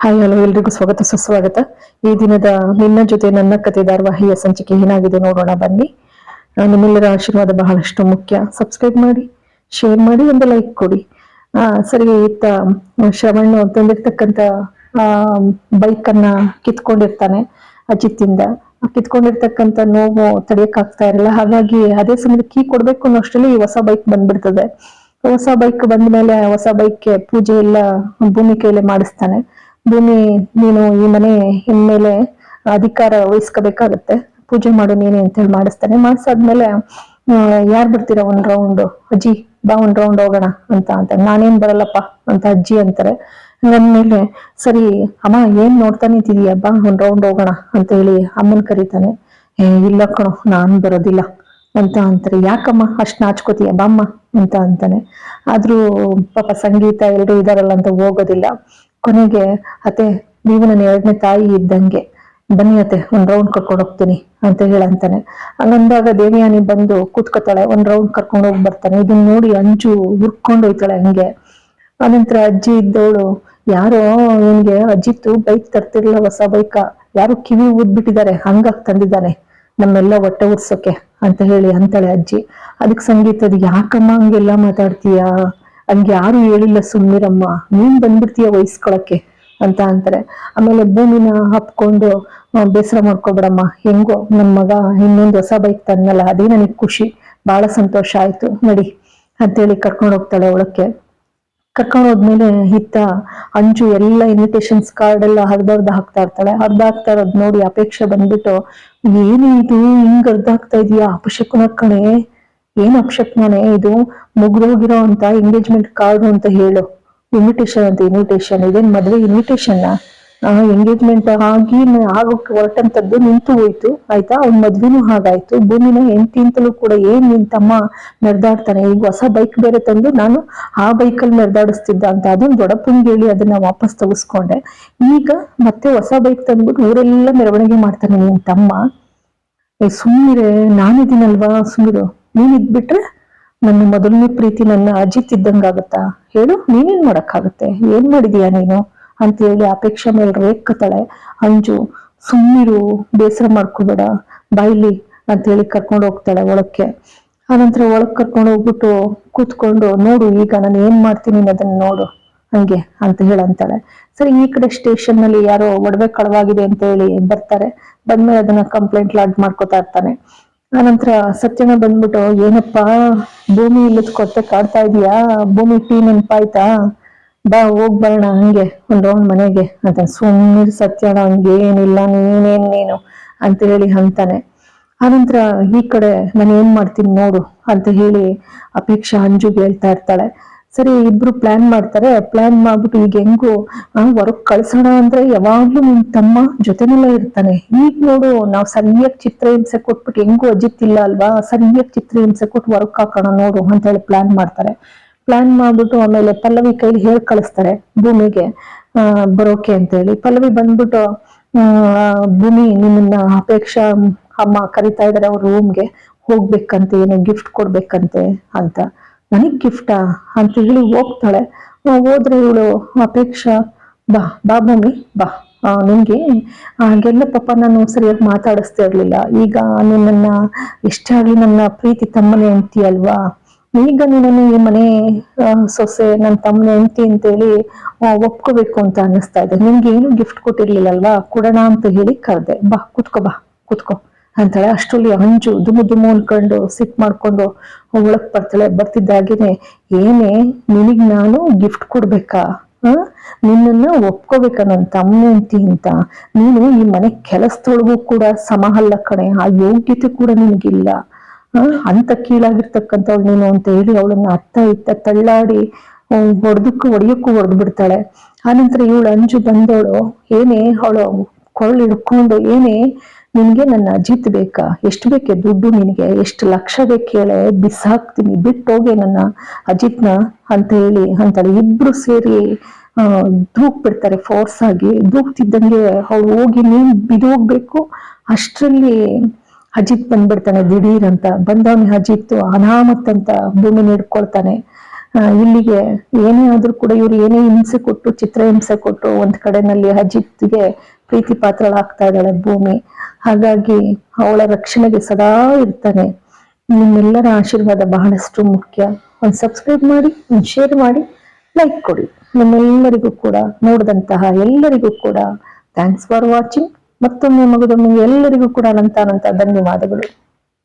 Hi, hello, ಎಲ್ರಿಗೂ ಸ್ವಾಗತ, ಸುಸ್ವಾಗತ. ಈ ದಿನದ ನಿನ್ನ ಜೊತೆ ನನ್ನ ಕತೆ ಧಾರವಾಹಿಯ ಸಂಚಿಕೆ ಏನಾಗಿದೆ ನೋಡೋಣ, ಬನ್ನಿ. ನಿಮ್ಮೆಲ್ಲರ ಆಶೀರ್ವಾದ ಬಹಳಷ್ಟು ಮುಖ್ಯ. ಸಬ್ಸ್ಕ್ರೈಬ್ ಮಾಡಿ ಶೇರ್ ಮಾಡಿ, ಒಂದು ಲೈಕ್ ಕೊಡಿ. ಆ, ಸರಿ, ಇತ್ತ ಶ್ರವಣ್ ತಂದಿರ್ತಕ್ಕಂತ ಆ ಬೈಕ್ ಅನ್ನ ಕಿತ್ಕೊಂಡಿರ್ತಾನೆ ಅಜಿತ್ತಿಂದ. ಕಿತ್ಕೊಂಡಿರ್ತಕ್ಕಂತ ನೋವು ತಡೆಯಕ್ಕಾಗ್ತಾ ಇರಲ್ಲ. ಹಾಗಾಗಿ ಅದೇ ಸಮಯದ ಕೀ ಕೊಡ್ಬೇಕು ಅನ್ನೋಷ್ಟರಲ್ಲಿ ಈ ಹೊಸ ಬೈಕ್ ಬಂದ್ಬಿಡ್ತದೆ. ಹೊಸ ಬೈಕ್ ಬಂದ ಮೇಲೆ ಹೊಸ ಬೈಕ್ ಪೂಜೆ ಎಲ್ಲ ಭೂಮಿ ಕೈಲೆ ಮಾಡಿಸ್ತಾನೆ. ಭೂಮಿ ನೀನು ಈ ಮನೆ ಇನ್ಮೇಲೆ ಅಧಿಕಾರ ವಹಿಸ್ಕೋಬೇಕಾಗತ್ತೆ. ಪೂಜೆ ಮಾಡು ನೀನೆ ಅಂತ ಹೇಳಿ ಮಾಡಿಸ್ತಾನೆ. ಮಾಡಿಸಾದ್ಮೇಲೆ ಯಾರು ಬರ್ತೀರಾ ಒಂದ್ ರೌಂಡ್ ಅಜ್ಜಿ, ಬಾ ಒಂದ್ ರೌಂಡ್ ಹೋಗೋಣ ಅಂತ ಅಂತ. ನಾನೇನ್ ಬರಲ್ಲಪ್ಪ ಅಂತ ಅಜ್ಜಿ ಅಂತಾರೆ. ಮೇಲೆ ಸರಿ, ಅಮ್ಮ, ಏನ್ ನೋಡ್ತಾನೆ ನಿಂತಿದೀಯ ಬಾ ಒಂದ್ ರೌಂಡ್ ಹೋಗೋಣ ಅಂತ ಹೇಳಿ ಅಮ್ಮನ್ ಕರೀತಾನೆ. ಏ, ಇಲ್ಲ ಕಣೋ, ನಾನ್ ಬರೋದಿಲ್ಲ ಅಂತ ಅಂತಾರೆ. ಯಾಕಮ್ಮ ಅಷ್ಟ್ ನಾಚ್ಕೋತೀಯ? ಬಾಮ್ಮ ಅಂತ ಅಂತಾನೆ. ಆದ್ರೂ ಪಾಪ ಸಂಗೀತ ಎಲ್ರು ಇದಾರಲ್ಲ ಅಂತ ಹೋಗೋದಿಲ್ಲ. ಕೊನೆಗೆ, ಅತ್ತೆ, ನೀವು ನನ್ನ ಎರಡನೇ ತಾಯಿ ಇದ್ದಂಗೆ. ಬನ್ನಿ ಅತ್ತೆ, ಒಂದ್ ರೌಂಡ್ ಕರ್ಕೊಂಡು ಹೋಗ್ತೀನಿ ಅಂತ ಹೇಳಂತಾನೆ. ಹಂಗಂದಾಗ ದೇವಿಯಾನಿ ಬಂದು ಕೂತ್ಕೋತಾಳೆ ಒಂದ್ ರೌಂಡ್ ಕರ್ಕೊಂಡು ಹೋಗಿ ಬರ್ತಾನೆ. ಇದನ್ನ ನೋಡಿ ಅಂಜು ಹುರ್ಕೊಂಡು ಹೋಯ್ತಾಳೆ ಹಂಗೆ. ಆನಂತರ ಅಜ್ಜಿ ಇದ್ದವಳು, ಯಾರೋ ಇವನ್ಗೆ ಅಜ್ಜಿತ್ತು ಬೈಕ್ ತರ್ತಿರ್ಲಿಲ್ಲ ಹೊಸ ಬೈಕ ಯಾರು ಕಿವಿ ಊದ್ಬಿಟ್ಟಿದ್ದಾರೆ ಹಂಗಾಗಿ ತಂದಿದ್ದಾನೆ. ನಮ್ಮೆಲ್ಲ ಹೊಟ್ಟೆ ಉರ್ಸೋಕೆ, ಅಂತ ಹೇಳಿ ಅಂತಾಳೆ ಅಜ್ಜಿ. ಅದಕ್ಕೆ ಸಂಗೀತದ ಯಾಕಮ್ಮ ಹಂಗೆಲ್ಲ ಮಾತಾಡ್ತೀಯಾ? ಹಂಗೆ ಯಾರು ಹೇಳಿಲ್ಲ ಸುಮ್ಮನಿರಮ್ಮ ನೀನ್ ಬಂದ್ಬಿಡ್ತೀಯ ವಹಿಸ್ಕೊಳಕ್ಕೆ ಅಂತ ಅಂತಾರೆ. ಆಮೇಲೆ ಭೂಮಿನ ಹಪ್ಕೊಂಡು ಬೇಸರ ಮಾಡ್ಕೊಬಿಡಮ್ಮ, ಹೆಂಗೋ ನಮ್ಮ ಮಗ ಇನ್ನೊಂದು ಹೊಸ ಬೈಕ್ ತಂದಲ್ಲ ಅದೇ ನನಗೆ ಖುಷಿ ಬಹಳ ಸಂತೋಷ ಆಯ್ತು, ನಡಿ ಅಂತೇಳಿ ಕರ್ಕೊಂಡು ಹೋಗ್ತಾಳೆ ಒಳಕ್ಕೆ ಕರ್ಕೊಂಡು ಹೋದ್ಮೇಲೆ ಇತ್ತ ಅಂಜು ಎಲ್ಲ ಇನ್ವಿಟೇಷನ್ಸ್ ಕಾರ್ಡ್ ಎಲ್ಲ ಹರಿದರ್ದ ಹಾಕ್ತಾ ಇರ್ತಾಳೆ. ಅರ್ಧ ಹಾಕ್ತಾ ಇರೋದ್ ನೋಡಿ ಅಪೇಕ್ಷೆ ಬಂದ್ಬಿಟ್ಟು, ಏನಿದು, ಹಿಂಗ್ ಅರ್ಧ ಹಾಕ್ತಾ ಇದೀಯಾ, ಅಪಶಕುನ ಕಣೆ. ಏನ್ ಅಪಶಕುನೇ ಇದು? ಮುಗ್ದೋಗಿರೋ ಅಂತ ಎಂಗೇಜ್ಮೆಂಟ್ ಕಾರ್ಡ್ ಅಂತ ಹೇಳು. ಇನ್ವಿಟೇಷನ್ ಅಂತ ಇನ್ವಿಟೇಷನ್ ಇದೇನ್ ಮದ್ವೆ ಇನ್ವಿಟೇಷನ್ ಎಂಗೇಜ್ಮೆಂಟ್ ಆಗಿ ಆಗೋಕೆ ಹೊರಟಂತದ್ದು ನಿಂತು ಹೋಯ್ತು. ಆಯ್ತಾ? ಅವ್ನ ಮದ್ವೆನೂ ಹಾಗಾಯ್ತು. ಭೂಮಿನ ಹೆಂಡತಿ ಅಂತಲೂ ಕೂಡ ಏನ್ ನಿನ್ ತಮ್ಮ ಮೆರ್ದಾಡ್ತಾನೆ ಈಗ ಹೊಸ ಬೈಕ್ ಬೇರೆ ತಂದು ನಾನು ಆ ಬೈಕಲ್ಲಿ ಮೆರ್ದಾಡಿಸ್ತಿದ್ದ ಅಂತ ಅದನ್ನ ದೊಡಪ್ಪನ್ ಹೇಳಿ ಅದನ್ನ ವಾಪಸ್ ತಗಸ್ಕೊಂಡೆ. ಈಗ ಮತ್ತೆ ಹೊಸ ಬೈಕ್ ತಂದ್ಬಿಟ್ಟು ಊರೆಲ್ಲ ಮೆರವಣಿಗೆ ಮಾಡ್ತಾನೆ ನಿನ್ ತಮ್ಮ. ಏ ಸುಮ್ಮನಿರೆ ನಾನಿದ್ದೀನಲ್ವಾ? ಸುಮ್ಮಿರು ನೀನ್ ಇದ್ಬಿಟ್ರೆ ನನ್ನ ಮೊದಲನೇ ಪ್ರೀತಿ ನನ್ನ ಅಜಿತ್ ತಿದ್ದಂಗಾಗತ್ತಾ ಹೇಳು, ನೀನೇನ್ ಮಾಡಕ್ಕಾಗತ್ತೆ? ಏನ್ ಮಾಡಿದೀಯಾ ನೀನು? ಅಂತ ಹೇಳಿ ಅಪೇಕ್ಷೆ ಮೇಲೆ ರೇಕ್ಕತಾಳೆ ಅಂಜು ಸುಮ್ಮಿರು ಬೇಸರ ಮಾಡ್ಕೋಬೇಡ, ಬಾಯ್ಲಿ ಅಂತ ಹೇಳಿ ಕರ್ಕೊಂಡು ಹೋಗ್ತಾಳೆ ಒಳಕ್ಕೆ. ಆನಂತರ ಒಳಗ್ ಕರ್ಕೊಂಡು ಹೋಗ್ಬಿಟ್ಟು ಕೂತ್ಕೊಂಡು, ನೋಡು, ಈಗ ನಾನು ಏನ್ ಮಾಡ್ತೀನಿ ಅದನ್ನ ನೋಡು, ಹಂಗೆ ಅಂತ ಹೇಳಂತಾಳೆ. ಸರಿ, ಈ ಕಡೆ ಸ್ಟೇಷನ್ನಲ್ಲಿ ಯಾರೋ ಒಡವೆ ಕಳವಾಗಿದೆ ಅಂತ ಹೇಳಿ ಬರ್ತಾರೆ. ಬಂದ್ಮೇಲೆ ಅದನ್ನ ಕಂಪ್ಲೇಂಟ್ ಲಾಡ್ ಮಾಡ್ಕೋತಾ ಇರ್ತಾನೆ. ಆನಂತರ ಸತ್ಯನ ಬಂದ್ಬಿಟ್ಟು, ಏನಪ್ಪಾ, ಭೂಮಿ ಇಲ್ಲದ್ ಕೊರತೆ ಕಾಡ್ತಾ ಇದೀಯಾ? ಭೂಮಿ ಟೀ ನೆನ್ಪಾಯ್ತಾ? ಬಾ, ಹೋಗ್ ಬರೋಣ ಹಂಗೆ, ಒಂದ್ ರೌಂಡ್ ಮನೆಗೆ. ಅಂತ ಸುಮ್ಮನೆ ಸತ್ಯನ ಹಂಗೇನಿಲ್ಲ, ನೀನೇನ್ ನೀನು? ಅಂತ ಹೇಳಿ ಅಂತಾನೆ ಆನಂತರ ಈ ಕಡೆ, ನಾನು ಏನ್ ಮಾಡ್ತೀನಿ ನೋಡು? ಅಂತ ಹೇಳಿ ಅಪೇಕ್ಷಾ ಅಂಜುಗೆ ಹೇಳ್ತಾ ಇರ್ತಾಳೆ. ಸರಿ, ಇಬ್ರು ಪ್ಲಾನ್ ಮಾಡ್ತಾರೆ. ಪ್ಲಾನ್ ಮಾಡ್ಬಿಟ್ಟು ಈಗ ಹೆಂಗು ಹೊರಗ್ ಕಳ್ಸೋಣ ಅಂದ್ರೆ ಯಾವಾಗ್ಲೂ ನಿಮ್ ತಮ್ಮ ಜೊತೆನಲ್ಲೇ ಇರ್ತಾನೆ. ಈಗ ನೋಡು, ನಾವ್ ಸರಿಯಾಗಿ ಚಿತ್ರಹಿಂಸೆ ಕೊಟ್ಬಿಟ್ಟು ಹೆಂಗು ಅಜಿತ್ತಿಲ್ಲ ಅಲ್ವಾ? ಸರಿಯಾಗಿ ಚಿತ್ರಹಿಂಸೆ ಕೊಟ್ಟು ವರ್ಕ್ ಹಾಕೋಣ ನೋಡು ಅಂತ ಹೇಳಿ ಪ್ಲಾನ್ ಮಾಡ್ತಾರೆ. ಪ್ಲಾನ್ ಮಾಡ್ಬಿಟ್ಟು ಆಮೇಲೆ ಪಲ್ಲವಿ ಕೈಲಿ ಹೇಳಿ ಕಳಿಸ್ತಾರೆ ಭೂಮಿಗೆ. ಬರೋಕೆ ಅಂತ ಹೇಳಿ ಪಲ್ಲವಿ ಬಂದ್ಬಿಟ್ಟು ಭೂಮಿ ನಿಮ್ಮನ್ನ ಅಪೇಕ್ಷಾ, ಅಮ್ಮ ಕರಿತಾ ಇದಾರೆ ಅವ್ರ ರೂಮ್ಗೆ ಹೋಗ್ಬೇಕಂತೆ, ಏನೋ ಗಿಫ್ಟ್ ಕೊಡ್ಬೇಕಂತೆ ಅಂತ. ನನಗ್ ಗಿಫ್ಟಾ ಅಂತ ಹೇಳಿ ಹೋಗ್ತಾಳೆ. ಹೋದ್ರೆ ಇವಳು ಅಪೇಕ್ಷಾ ಬಾ ಬಾ ಭೂಮಿ ಬಾ. ಆ, ನಿನ್ಗೆ ಹಾಗೆಲ್ಲ ಪಾಪ ನಾನು ಸರಿಯಾಗಿ ಮಾತಾಡಿಸ್ತಾ ಇರ್ಲಿಲ್ಲ. ಈಗ ನಿನ್ನನ್ನ ನನ್ನ ಇಷ್ಟಾಗಿ ನನ್ನ ಪ್ರೀತಿ ತಮ್ಮನೆ ಹೆಂಡ್ತಿ ಅಲ್ವಾ? ಈಗ ನೀನು ಈ ಮನೆ ಸೊಸೆ ನನ್ನ ತಮ್ಮನ ಹೆಂಡ್ತಿ ಅಂತೇಳಿ ಒಪ್ಕೋಬೇಕು ಅಂತ ಅನ್ನಿಸ್ತಾ ಇದೆ. ನಿನ್ಗೆ ಏನು ಗಿಫ್ಟ್ ಕೊಟ್ಟಿರ್ಲಿಲ್ಲಲ್ವಾ ಕೊಡೋಣ ಅಂತ ಹೇಳಿ ಕರೆದೆ. ಬಾ ಕುತ್ಕೋ ಬಾ ಕುತ್ಕೋ. ಅಂತಾಳೆ. ಅಷ್ಟರಲ್ಲಿ ಅಂಜು ದುಮು ದುಮು ಅನ್ಕೊಂಡು ಸಿಟ್ ಮಾಡ್ಕೊಂಡು ಒಳಕ್ ಬರ್ತಾಳೆ. ಬರ್ತಿದ್ದಾಗೇನೆ ಏನೇ, ನಿನಗ್ ನಾನು ಗಿಫ್ಟ್ ಕೊಡ್ಬೇಕಾ? ಹಾ? ನಿನ್ನನ್ನ ಒಪ್ಕೋಬೇಕ ನನ್ನ ತಮ್ಮ ಹೆಂಡ್ತಿ ಅಂತ. ನೀನು ಈ ಮನೆ ಕೆಲಸದೊಳಗೂ ಕೂಡ ಸಮ ಅಲ್ಲ ಕಣೆ. ಆ ಯೋಗ್ಯತೆ ಕೂಡ ನಿನಗಿಲ್ಲ. ಅಂತ ಕೀಳಾಗಿರ್ತಕ್ಕಂಥವ್ಳು ನೀನು ಅಂತ ಹೇಳಿ ಅವಳನ್ನ ಅತ್ತ ಇತ್ತ ತಳ್ಳಾಡಿ ಹೊಡೆದಕ್ಕೂ, ಹೊಡೆಯಕ್ಕೂ ಹೊಡೆದು ಬಿಡ್ತಾಳೆ ಆನಂತರ ಇವಳು ಅಂಜು ಬಂದವಳು. ಏನೇ, ಅವಳು ಕೊರಳು ಹಿಡ್ಕೊಂಡು ಏನೇ, ನಿನ್ಗೆ ನನ್ನ ಅಜಿತ್ ಬೇಕಾ? ಎಷ್ಟು ಬೇಕೆ ದುಡ್ಡು ನಿನಗೆ? ಎಷ್ಟು ಲಕ್ಷ ಬೇಕೇಳೆ ಬಿಸಾಕ್ತೀನಿ, ಬಿಟ್ಟೋಗೆ ನನ್ನ ಅಜಿತ್ನ ಅಂತ ಹೇಳಿ, ಅಂತಾಳೆ ಇಬ್ರು ಸೇರಿ ದೂಕ್ ಬಿಡ್ತಾರೆ ಫೋರ್ಸ್ ಆಗಿ. ದೂಕ್ತಿದ್ದಂಗೆ ಅವ್ರು ಹೋಗಿ ನೀನ್ ಬಿದೋಗ್ಬೇಕು, ಅಷ್ಟರಲ್ಲಿ ಅಜಿತ್ ಬಂದ್ಬಿಡ್ತಾನೆ ದಿಢೀರ್ ಅಂತ. ಬಂದವನ ಅಜಿತ್ ಅನಾಮತ್ ಅಂತ ಭೂಮಿ ಹಿಡ್ಕೊಳ್ತಾನೆ. ಇಲ್ಲಿಗೆ ಏನೇ ಆದ್ರೂ ಕೂಡ ಇವ್ರು ಏನೇ ಹಿಂಸೆ ಕೊಟ್ಟು ಚಿತ್ರ ಹಿಂಸೆ ಕೊಟ್ಟು ಒಂದ್ ಕಡೆನಲ್ಲಿ ಅಜಿತ್ಗೆ ಪ್ರೀತಿ ಪಾತ್ರಳಾಗ್ತಾ ಇದ್ದಾಳೆ ಭೂಮಿ. ಹಾಗಾಗಿ ಅವಳ ರಕ್ಷಣೆಗೆ ಸದಾ ಇರ್ತಾನೆ. ನಿಮ್ಮೆಲ್ಲರ ಆಶೀರ್ವಾದ ಬಹಳಷ್ಟು ಮುಖ್ಯ. ಒಂದು ಸಬ್ಸ್ಕ್ರೈಬ್ ಮಾಡಿ, ಒಂದು ಶೇರ್ ಮಾಡಿ ಲೈಕ್ ಕೊಡಿ. ನಿಮ್ಮೆಲ್ಲರಿಗೂ ಕೂಡ, ನೋಡಿದಂತಹ ಎಲ್ಲರಿಗೂ ಕೂಡ ಥ್ಯಾಂಕ್ಸ್ ಫಾರ್ ವಾಚಿಂಗ್ ಮತ್ತೊಮ್ಮೆ ಮಗದೊಮ್ಮೆ ಎಲ್ಲರಿಗೂ ಕೂಡ ಅನಂತ ಅನಂತ ಧನ್ಯವಾದಗಳು.